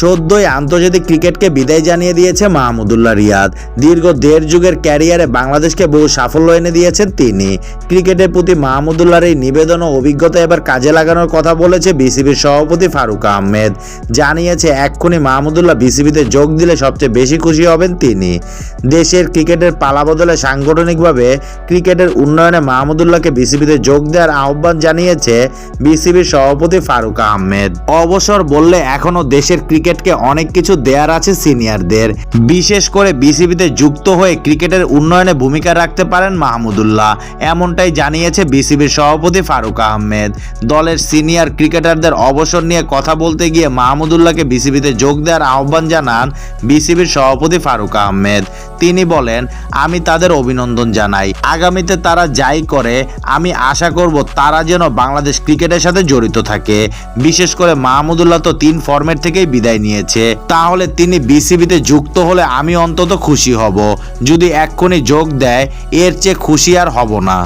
সদ্যই আন্তর্জাতিক ক্রিকেটকে বিদায় জানিয়ে দিয়েছে মাহমুদুল্লাহ রিয়াদ। দীর্ঘ দেড় যুগের ক্যারিয়ারে বাংলাদেশকে বহু সাফল্য এনে দিয়েছেন তিনি। ক্রিকেটের প্রতি মাহমুদুল্লাহর এই নিবেদন ও অভিজ্ঞতা এবার কাজে লাগানোর কথা বলেছে বিসিবির সভাপতি ফারুক আহমেদ। জানিয়েছে, এক্ষুনি মাহমুদুল্লাহ বিসিবিতে যোগ দিলে সবচেয়ে বেশি খুশি হবেন তিনি। দেশের ক্রিকেটের পালা বদলে সাংগঠনিকভাবে ক্রিকেটের উন্নয়নে মাহমুদুল্লাহকে বিসিবিতে যোগ দেওয়ার আহ্বান জানিয়েছে বিসিবির সভাপতি ফারুক আহমেদ। অবসর বললে এখনও দেশের ক্রিকেটকে অনেক কিছু দেয়ার আছে সিনিয়রদের। বিশেষ করে বিসিবিতে যুক্ত হয়ে ক্রিকেটের উন্নয়নে ভূমিকা রাখতে পারেন মাহমুদুল্লাহ, এমনটাই জানিয়েছে বিসিবির সভাপতি ফারুক আহমেদ। দলের সিনিয়র ক্রিকেটারদের অবসর নিয়ে কথা বলতে গিয়ে মাহমুদুল্লাহকে বিসিবিতে যোগ দেওয়ার আহ্বান জানান বিসিবির সভাপতি ফারুক আহমেদ। তিনি বলেন, আমি তাদের অভিনন্দন জানাই। আগামীতে তারা যাই করে, আমি আশা করব তারা যেন বাংলাদেশ ক্রিকেটের সাথে জড়িত থাকে। বিশেষ করে মাহমুদুল্লাহ তো তিন ফরম্যাট থেকেই বিদায় নিয়েছে, তাহলে তিনি বিসিবিতে যুক্ত হলে আমি অন্তত খুশি হব। যদি এক্ষুনি যোগ দেয়, এর চেয়ে খুশি আর হব না।